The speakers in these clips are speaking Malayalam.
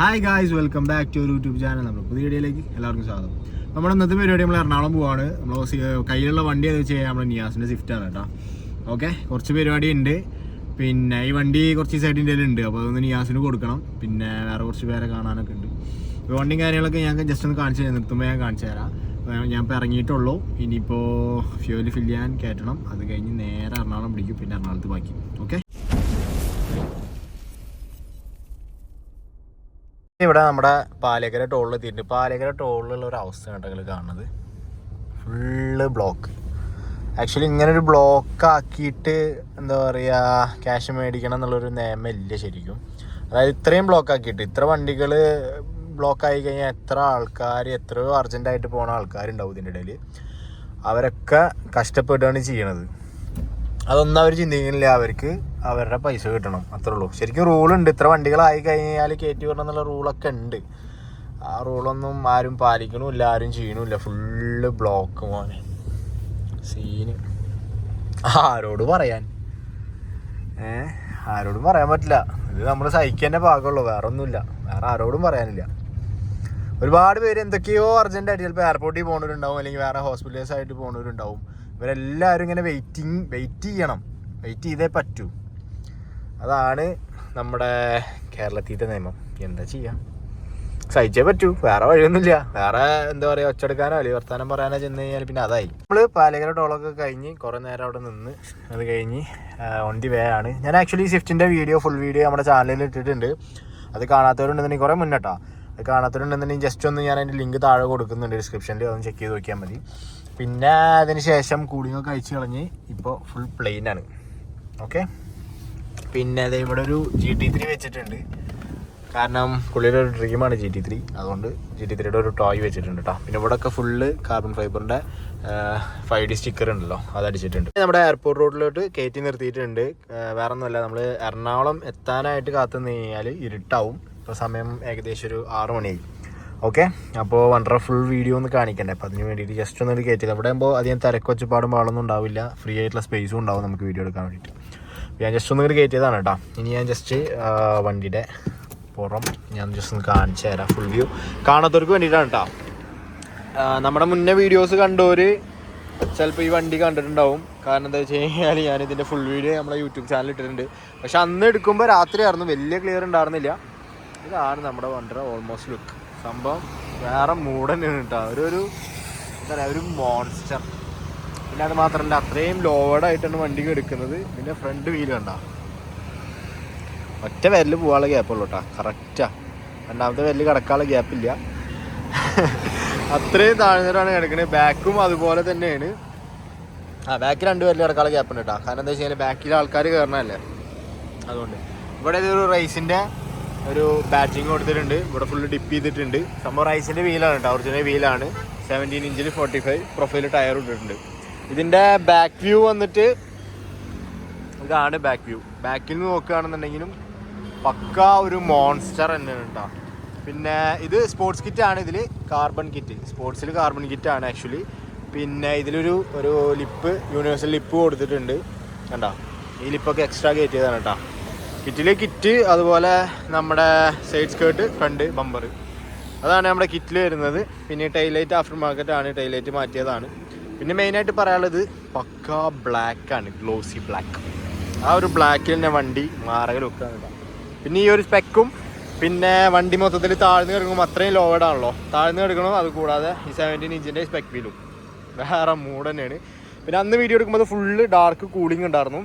Hi guys welcome back to YouTube channel നമ്മൾ പുതിയ വീഡിയോയിലേക്ക് എല്ലാവർക്കും സ്വാഗതം. നമ്മുടെ ഇന്നത്തെ പരിപാടി നമ്മൾ എറണാകുളം പോവാണ്. നമ്മൾ കയ്യിലുള്ള വണ്ടി എന്ന് വെച്ച് കഴിഞ്ഞാൽ നമ്മൾ നിയാസിന്റെ സ്വിഫ്റ്റാണ് കേട്ടോ. ഓക്കെ കുറച്ച് പരിപാടി ഉണ്ട്. പിന്നെ ഈ വണ്ടി കുറച്ച് ദിവസമായിട്ട് എന്റെ ഉണ്ട് അപ്പോൾ അതൊന്ന് നിയാസിന് കൊടുക്കണം. പിന്നെ വേറെ കുറച്ച് പേരെ കാണാനൊക്കെ ഉണ്ട്. അപ്പോൾ വണ്ടിയും കാര്യങ്ങളൊക്കെ ഞാൻ ജസ്റ്റ് ഒന്ന് കാണിച്ചു തരാം. നിർത്തുമ്പോൾ ഞാൻ കാണിച്ചു തരാം. ഞാൻ ഇപ്പോൾ ഇറങ്ങിയിട്ടുള്ളൂ. ഇനിയിപ്പോൾ ഫ്യൂൽ ഫില്ല് ചെയ്യാൻ കയറ്റണം. അത് കഴിഞ്ഞ് നേരെ എറണാകുളം പിടിക്കും. പിന്നെ എറണാകുളത്ത് ബാക്കി. ഓക്കെ ഇവിടെ നമ്മുടെ പാലക്കര ടോളിൽ എത്തിയിട്ടുണ്ട്. പാലക്കര ടോളിലുള്ള ഒരു അവസ്ഥ നിങ്ങൾ കാണുന്നത്. ഫുള്ള് ബ്ലോക്ക് ആക്ച്വലി ഇങ്ങനെ ഒരു ബ്ലോക്ക് ആക്കിയിട്ട് എന്താ പറയുക ക്യാഷ് മേടിക്കണം എന്നുള്ളൊരു നിയമമില്ല ശരിക്കും. അതായത് ഇത്രയും ബ്ലോക്ക് ആക്കിയിട്ട് ഇത്ര വണ്ടികൾ ബ്ലോക്ക് ആയി കഴിഞ്ഞാൽ എത്ര ആൾക്കാർ എത്രയോ അർജന്റായിട്ട് പോണ ആൾക്കാരുണ്ടാവും ഇതിന്റെ ഇടയിൽ അവരൊക്കെ കഷ്ടപ്പെട്ടാണ് ചെയ്യണത്. അതൊന്നും അവർ ചിന്തിക്കുന്നില്ല. അവർക്ക് അവരുടെ പൈസ കിട്ടണം. അത്രേ ഉള്ളൂ. ശരിക്കും റൂളുണ്ട് ഇത്ര വണ്ടികളായി കഴിഞ്ഞാൽ കയറ്റി വിടണം എന്നുള്ള റൂളൊക്കെ ഉണ്ട്. ആ റൂളൊന്നും ആരും പാലിക്കണമില്ല ആരും ചെയ്യണമില്ല. ഫുള്ള് ബ്ലോക്ക് മോനെ. സീന് ആരോട് പറയാൻ? ഏ? ആരോടും പറയാൻ പറ്റില്ല. ഇത് നമ്മൾ സഹിക്കേണ്ട ഭാഗമുള്ളൂ വേറെ ഒന്നുമില്ല വേറെ ആരോടും പറയാനില്ല. ഒരുപാട് പേര് എന്തൊക്കെയോ അർജന്റായിട്ട് ചിലപ്പോൾ എയർപോർട്ടിൽ പോകുന്നവരുണ്ടാവും അല്ലെങ്കിൽ വേറെ ഹോസ്പിറ്റലേഴ്സ് ആയിട്ട് പോകുന്നവരുണ്ടാവും ഇവരെല്ലാവരും ഇങ്ങനെ വെയിറ്റിംഗ് വെയിറ്റ് ചെയ്യണം. വെയിറ്റ് ചെയ്തേ പറ്റൂ. അതാണ് നമ്മുടെ കേരളത്തിന്റെ നിയമം. എന്താ ചെയ്യുക സഹിച്ചേ പറ്റൂ. വേറെ വഴിയൊന്നുമില്ല. വേറെ എന്താ പറയുക ഒച്ചെടുക്കാനോ അല്ലെങ്കിൽ വർത്താനം പറയാനോ ചെന്ന് കഴിഞ്ഞാൽ പിന്നെ അതായി. നമ്മൾ പാലക്കര ടോളൊക്കെ കഴിഞ്ഞ് കുറേ നേരം അവിടെ നിന്ന് അത് കഴിഞ്ഞ് ഓൺ ദി വേ ആണ്. ഞാൻ ആക്ച്വലി സ്വിഫ്റ്റിന്റെ വീഡിയോ ഫുൾ വീഡിയോ നമ്മുടെ ചാനലിൽ ഇട്ടിട്ടുണ്ട്. അത് കാണാത്തവരുണ്ടെന്നുണ്ടെങ്കിൽ കുറേ മുന്നേട്ടാ അത് കാണാത്തവരുണ്ടെന്നുണ്ടെങ്കിൽ ജസ്റ്റ് ഒന്ന് ഞാൻ അതിന്റെ ലിങ്ക് താഴെ കൊടുക്കുന്നുണ്ട്. ഡിസ്ക്രിപ്ഷനിൽ അതൊന്ന് ചെക്ക് ചെയ്ത് നോക്കിയാൽ മതി. പിന്നെ അതിന് ശേഷം കൂളിംഗ് ഒക്കെ അയച്ചു കളഞ്ഞ് ഇപ്പോൾ ഫുൾ പ്ലെയിൻ ആണ്. ഓക്കെ പിന്നെ അതേ ഇവിടെ ഒരു ജി ടി ത്രീ വെച്ചിട്ടുണ്ട്. കാരണം പുള്ളിയുടെ ഒരു ഡ്രീമാണ് ജി ടി ത്രീ അതുകൊണ്ട് ജി ടി ത്രീയുടെ ഒരു ടോയ് വെച്ചിട്ടുണ്ട് കേട്ടോ പിന്നെ ഇവിടെ ഒക്കെ ഫുള്ള് കാർബൺ ഫൈബറിന്റെ ഫൈവ് ഡി സ്റ്റിക്കർ ഉണ്ടല്ലോ അത് അടിച്ചിട്ടുണ്ട്. നമ്മുടെ എയർപോർട്ട് റോഡിലോട്ട് കയറ്റി നിർത്തിയിട്ടുണ്ട്. വേറെ ഒന്നുമല്ല നമ്മൾ എറണാകുളം എത്താനായിട്ട് കാത്തു നിന്ന് കഴിഞ്ഞാൽ ഇരുട്ടാവും. ഇപ്പോൾ സമയം ഏകദേശം ഒരു ആറ് മണിയായി. ഓക്കെ അപ്പോൾ വണ്ടർ ഫുൾ വീഡിയോ ഒന്ന് കാണിക്കണ്ടേ. അപ്പോൾ അതിന് വേണ്ടിയിട്ട് ജസ്റ്റ് ഒന്ന് കയറ്റിയത് അവിടെ ആകുമ്പോൾ അധികം തിരക്കൊച്ചപ്പാടും പാടൊന്നും ഉണ്ടാവില്ല. ഫ്രീ ആയിട്ടുള്ള സ്പേസും ഉണ്ടാവും നമുക്ക് വീഡിയോ എടുക്കാൻ വേണ്ടിയിട്ട്. ഞാൻ ജസ്റ്റ് ഒന്ന് കയറ്റിയതാണ് കേട്ടോ. ഇനി ഞാൻ ജസ്റ്റ് വണ്ടിയുടെ പുറം ഞാൻ ജസ്റ്റ് ഒന്ന് കാണിച്ചു തരാം ഫുൾ വ്യൂ കാണാത്തവർക്ക് വേണ്ടിയിട്ടാണ് കേട്ടോ. നമ്മുടെ മുന്നേ വീഡിയോസ് കണ്ടവർ ചിലപ്പോൾ ഈ വണ്ടി കണ്ടിട്ടുണ്ടാവും. കാരണം എന്താ വെച്ച് കഴിഞ്ഞാൽ ഞാൻ ഇതിന്റെ ഫുൾ വീഡിയോ നമ്മളെ യൂട്യൂബ് ചാനൽ ഇട്ടിട്ടുണ്ട്. പക്ഷെ അന്ന് എടുക്കുമ്പോൾ രാത്രിയായിരുന്നു. വലിയ ക്ലിയർ ഉണ്ടായിരുന്നില്ല. ഇതാണ് നമ്മുടെ വണ്ടർ ഓൾമോസ്റ്റ് ലുക്ക് സംഭവം വേറെ മൂഡ് കേട്ടോ ഒരു ഒരു എന്താ പറയുക ഒരു മോൺസ്റ്റർ പിന്നെ അത് മാത്രമല്ല അത്രയും ലോവേഡായിട്ടാണ് വണ്ടി എടുക്കുന്നത്. പിന്നെ ഫ്രണ്ട് വീൽ കണ്ട. ഒറ്റ വെല്ല് പോകാനുള്ള ഗ്യാപ്പുള്ളൂ കേട്ടോ കറക്റ്റാ രണ്ടാമത്തെ വെല്ല് കിടക്കാനുള്ള ഗ്യാപ്പില്ല അത്രയും താഴ്ന്നിട്ടാണ് കിടക്കുന്നത് ബാക്കും അതുപോലെ തന്നെയാണ്. ആ ബാക്കിൽ രണ്ട് പേരിൽ കിടക്കാനുള്ള ഗ്യാപ്പ് ഉണ്ട് കേട്ടോ കാരണം എന്താ വെച്ച് കഴിഞ്ഞാൽ ബാക്കിൽ ആൾക്കാർ കയറണല്ലേ അതുകൊണ്ട്. ഇവിടെ ഇതൊരു റൈസിന്റെ ഒരു പാച്ചിങ് കൊടുത്തിട്ടുണ്ട്. ഇവിടെ ഫുള്ള് ഡിപ്പ് ചെയ്തിട്ടുണ്ട്. സംഭവം റൈസിന്റെ വീലാണ് കേട്ടോ ഒറിജിനൽ വീലാണ് സെവന്റീൻ ഇഞ്ചിൽ ഫോർട്ടി ഫൈവ് പ്രൊഫൈൽ ടയർ ഇട്ടിട്ടുണ്ട്. ഇതിന്റെ ബാക്ക് വ്യൂ വന്നിട്ട് ഇതാണ് ബാക്ക് വ്യൂ ബാക്കിൽ നിന്ന് നോക്കുകയാണെന്നുണ്ടെങ്കിലും പക്ക ഒരു മോൺസ്റ്റർ തന്നെയാണ് കേട്ടോ പിന്നെ ഇത് സ്പോർട്സ് ആണ്. ഇതിൽ കാർബൺ കിറ്റ് സ്പോർട്സിൽ കാർബൺ കിറ്റ് ആണ് ആക്ച്വലി പിന്നെ ഇതിലൊരു ഒരു ലിപ്പ് യൂണിവേഴ്സൽ ലിപ്പ് കൊടുത്തിട്ടുണ്ട്. കണ്ടോ? ഈ ലിപ്പൊക്കെ എക്സ്ട്രാ കയറ്റിയതാണ് കേട്ടോ കിറ്റിലെ കിറ്റ് അതുപോലെ നമ്മുടെ സൈഡ് സ്കേർട്ട് ഫ്രണ്ട് ബമ്പർ അതാണ് നമ്മുടെ കിറ്റിൽ വരുന്നത്. പിന്നെ ടൈലൈറ്റ് ആഫ്റ്റർ മാർക്കറ്റ് ആണ് ടൈലൈറ്റ് മാറ്റിയതാണ്. പിന്നെ മെയിനായിട്ട് പറയാനുള്ളത് പക്ക ബ്ലാക്ക് ആണ് ഗ്ലോസി ബ്ലാക്ക് ആ ഒരു ബ്ലാക്കിൽ തന്നെ വണ്ടി മാറക ലുക്കാണ് പിന്നെ ഈ ഒരു സ്പെക്കും പിന്നെ വണ്ടി മൊത്തത്തിൽ താഴ്ന്നു കിടക്കുമ്പോൾ അത്രയും ലോവഡാണല്ലോ താഴ്ന്നു കിടക്കണം? അത് കൂടാതെ ഈ സെവന്റീൻ ഇഞ്ചിന്റെ സ്പെക് വീലും വേറെ മൂഡ് തന്നെയാണ്. പിന്നെ അന്ന് വീഡിയോ എടുക്കുമ്പോൾ അത് ഫുള്ള് ഡാർക്ക് കൂളിംഗ് ഉണ്ടായിരുന്നു.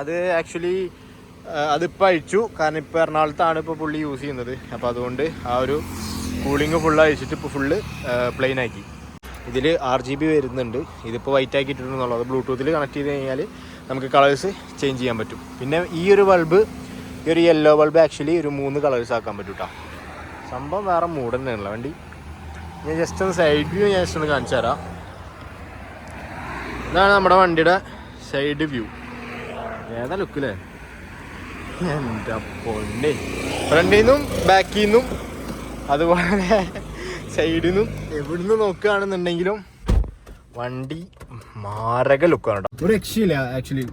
അത് ആക്ച്വലി അതിപ്പോൾ അഴിച്ചു. കാരണം ഇപ്പോൾ എറണാകുളത്താണ് ഇപ്പോൾ പുള്ളി യൂസ് ചെയ്യുന്നത്. അപ്പോൾ അതുകൊണ്ട് ആ ഒരു കൂളിംഗ് ഫുൾ അഴിച്ചിട്ട് ഇപ്പോൾ ഫുള്ള് പ്ലെയിൻ ആക്കി. ഇതിൽ ആർ ജി ബി വരുന്നുണ്ട്. ഇതിപ്പോൾ വൈറ്റ് ആക്കിയിട്ടുണ്ടെന്നുള്ളത് ബ്ലൂടൂത്തിൽ കണക്ട് ചെയ്ത് കഴിഞ്ഞാൽ നമുക്ക് കളേഴ്സ് ചേഞ്ച് ചെയ്യാൻ പറ്റും. പിന്നെ ഈ ഒരു ബൾബ് ഈ ഒരു യെല്ലോ ബൾബ് ആക്ച്വലി ഒരു മൂന്ന് കളേഴ്സ് ആക്കാൻ പറ്റും കേട്ടോ സംഭവം വേറെ മൂഡ് തന്നെയാണല്ലോ. വണ്ടി ഞാൻ ജസ്റ്റ് ഒന്ന് സൈഡ് വ്യൂ ഞാൻ ജസ്റ്റ് ഒന്ന് കാണിച്ചു തരാം. ഇതാണ് നമ്മുടെ വണ്ടിയുടെ സൈഡ് വ്യൂ ഏതാ ലുക്കില്ലേ എന്റെ പൊന്നെ ഫ്രണ്ടിൽ നിന്നും ബാക്കിൽ നിന്നും അതുപോലെ സൈഡിൽ നിന്നും എവിടുന്ന് നോക്കുകയാണെന്നുണ്ടെങ്കിലും വണ്ടി മാരക ലുക്കാണ് ഒരു രക്ഷയില്ല ആക്ച്വലി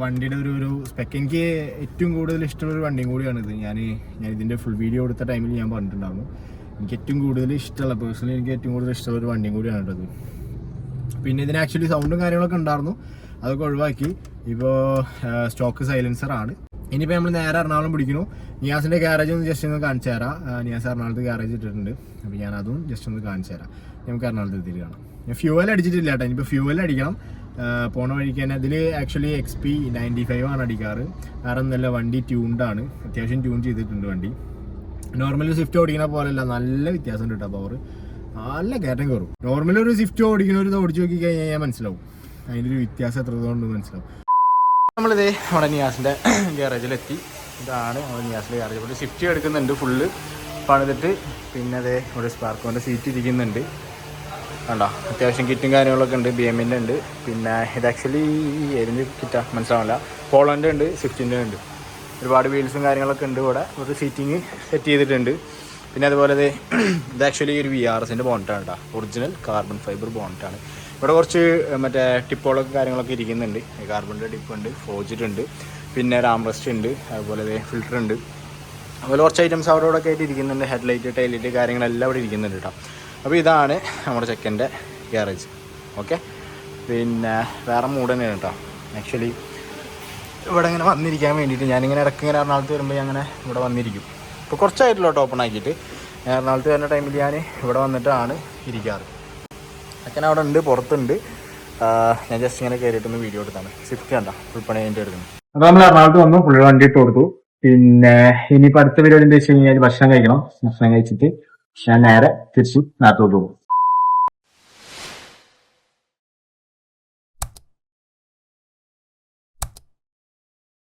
വണ്ടിയുടെ ഒരു ഒരു സ്പെക്ക് എനിക്ക് ഏറ്റവും കൂടുതൽ ഇഷ്ടമുള്ള ഒരു വണ്ടിയും കൂടിയാണ് ഇത്. ഞാൻ ഞാൻ ഇതിന്റെ ഫുൾ വീഡിയോ എടുത്ത ടൈമിൽ ഞാൻ പറഞ്ഞിട്ടുണ്ടായിരുന്നു. എനിക്ക് ഏറ്റവും കൂടുതൽ ഇഷ്ടമുള്ള പേഴ്സണലി എനിക്ക് ഏറ്റവും കൂടുതൽ ഇഷ്ടമുള്ള ഒരു വണ്ടിയും കൂടിയാണ് കേട്ടത് പിന്നെ ഇതിന് ആക്ച്വലി സൗണ്ടും കാര്യങ്ങളൊക്കെ ഉണ്ടായിരുന്നു. അതൊക്കെ ഒഴിവാക്കി. ഇപ്പോൾ സ്റ്റോക്ക് സൈലൻസർ ആണ്. ഇനിയിപ്പോൾ നമ്മൾ നേരെ എറണാകുളം പിടിക്കുന്നു. നിയാസിന്റെ ഗ്യാരേജ് ഒന്ന് ജസ്റ്റ് ഒന്ന് കാണിച്ചു തരാം. നിയാസ് എറണാകുളത്ത് ഗ്യാരേജ് ഇട്ടിട്ടുണ്ട്. അപ്പോൾ ഞാൻ അതും ജസ്റ്റ് ഒന്ന് കാണിച്ചു തരാം. നമുക്ക് എറണാകുളത്ത് എത്തിയിട്ട് കാണാം. ഞാൻ ഫ്യൂവൽ അടിച്ചിട്ടില്ല കേട്ടോ. ഇനിയിപ്പോൾ ഫ്യൂവൽ അടിക്കണം. പോണ വഴിക്ക് തന്നെ ഇതിൽ actually X P ninety five ആണ് അടിക്കാറ്. വേറെ നല്ല വണ്ടി ട്യൂൺഡാണ് അത്യാവശ്യം ട്യൂൺ ചെയ്തിട്ടുണ്ട് വണ്ടി. നോർമലി സ്വിഫ്റ്റ് ഓടിക്കുന്ന പോലെയല്ല. നല്ല വ്യത്യാസം ഉണ്ട് കേട്ടോ പവർ നല്ല കയറ്റം കയറും. നോർമലി ഒരു സ്വിഫ്റ്റ് ഓടിക്കുന്ന ഒരു ഓടിച്ചു നോക്കി കഴിഞ്ഞാൽ ഞാൻ മനസ്സിലാവും. അതിന്റെ ഒരു വ്യത്യാസം എത്രത്തോണ്ട് മനസ്സിലാവും. നമ്മളിതേ നമ്മുടെ നിയാസിന്റെ ഗ്യാരേജിലെത്തി ഇതാണ് നമ്മുടെ നിയാസിന്റെ ഗ്യാരേജ് ഇവിടെ സ്വിഫ്റ്റ് എടുക്കുന്നുണ്ട് ഫുള്ള് പണിതിട്ട് പിന്നെ അതേ ഇവിടെ സ്പാർക്കോന്റെ സീറ്റ് ഇരിക്കുന്നുണ്ട്. കണ്ടോ? അത്യാവശ്യം കിറ്റും കാര്യങ്ങളൊക്കെ ഉണ്ട്. ബി എമ്മിന്റെ ഉണ്ട്. പിന്നെ ഇത് ആക്ച്വലി ഏതിന്റെ കിറ്റാ മനസ്സിലാവില്ല പോളോന്റെ ഉണ്ട് സ്വിഫ്റ്റിന്റെ ഉണ്ട്. ഒരുപാട് വീൽസും കാര്യങ്ങളൊക്കെ ഉണ്ട് ഇവിടെ. ഒരു സീറ്റിങ് സെറ്റ് ചെയ്തിട്ടുണ്ട്. പിന്നെ അതുപോലെ ഇത് ആക്ച്വലി ഒരു വി ആർ എസിന്റെ ബോണ്ടാണ് കേട്ടോ. ഒറിജിനൽ കാർബൺ ഫൈബർ ബോണ്ടാണ് ഇവിടെ കുറച്ച് മറ്റേ ടിപ്പുകളൊക്കെ കാര്യങ്ങളൊക്കെ ഇരിക്കുന്നുണ്ട്. കാർബണിന്റെ ടിപ്പുണ്ട് ഫോജിറ്റ് ഉണ്ട് പിന്നെ റാംറസ്റ്റ് ഉണ്ട് അതുപോലെ ഫിൽറ്റർ ഉണ്ട്. അതുപോലെ കുറച്ച് ഐറ്റംസ് അവിടെ ഇവിടെ ഒക്കെ ആയിട്ട് ഇരിക്കുന്നുണ്ട്. ഹെഡ്ലൈറ്റ് ടൈലൈറ്റ് കാര്യങ്ങളെല്ലാം ഇവിടെ ഇരിക്കുന്നുണ്ട് കേട്ടോ. അപ്പോൾ ഇതാണ് നമ്മുടെ ചെക്കന്റെ ഗ്യാരേജ് ഓക്കെ? പിന്നെ വേറെ മൂഡ് തന്നെയാണ് കേട്ടോ. ആക്ച്വലി ഇവിടെ ഇങ്ങനെ വന്നിരിക്കാൻ വേണ്ടിയിട്ട് ഞാനിങ്ങനെ ഇടയ്ക്ക് ഇങ്ങനെ എറണാകുളത്ത് വരുമ്പോൾ ഞാൻ അങ്ങനെ ഇവിടെ വന്നിരിക്കും. ഇപ്പോൾ കുറച്ചായിട്ടുള്ള ഓപ്പൺ ആക്കിയിട്ട്. എറണാകുളത്ത് വരുന്ന ടൈമിൽ ഞാൻ ഇവിടെ വന്നിട്ടാണ് ഇരിക്കാറ്. അച്ഛൻ അവിടെ ഉണ്ട് പുറത്തുണ്ട്. ഞാൻ ജസ്റ്റ് ഇങ്ങനെ കയറിയിട്ടൊന്ന് വീഡിയോ എടുത്താണ്. സ്വിഫ്റ്റ് കണ്ട ഫുൾ പണി എടുക്കുന്നു. അപ്പോൾ നമ്മൾ എറണാകുളത്ത് വന്നു പുള്ളി വണ്ടി ഇട്ട് കൊടുത്തു. പിന്നെ ഇനിയിപ്പോൾ അടുത്ത പരിപാടി എന്താ വെച്ച് കഴിഞ്ഞാൽ ഭക്ഷണം കഴിക്കണം. ഭക്ഷണം കഴിച്ചിട്ട് ഞാൻ നേരെ തിരിച്ചു നാട്ടിലോട്ട് പോകും.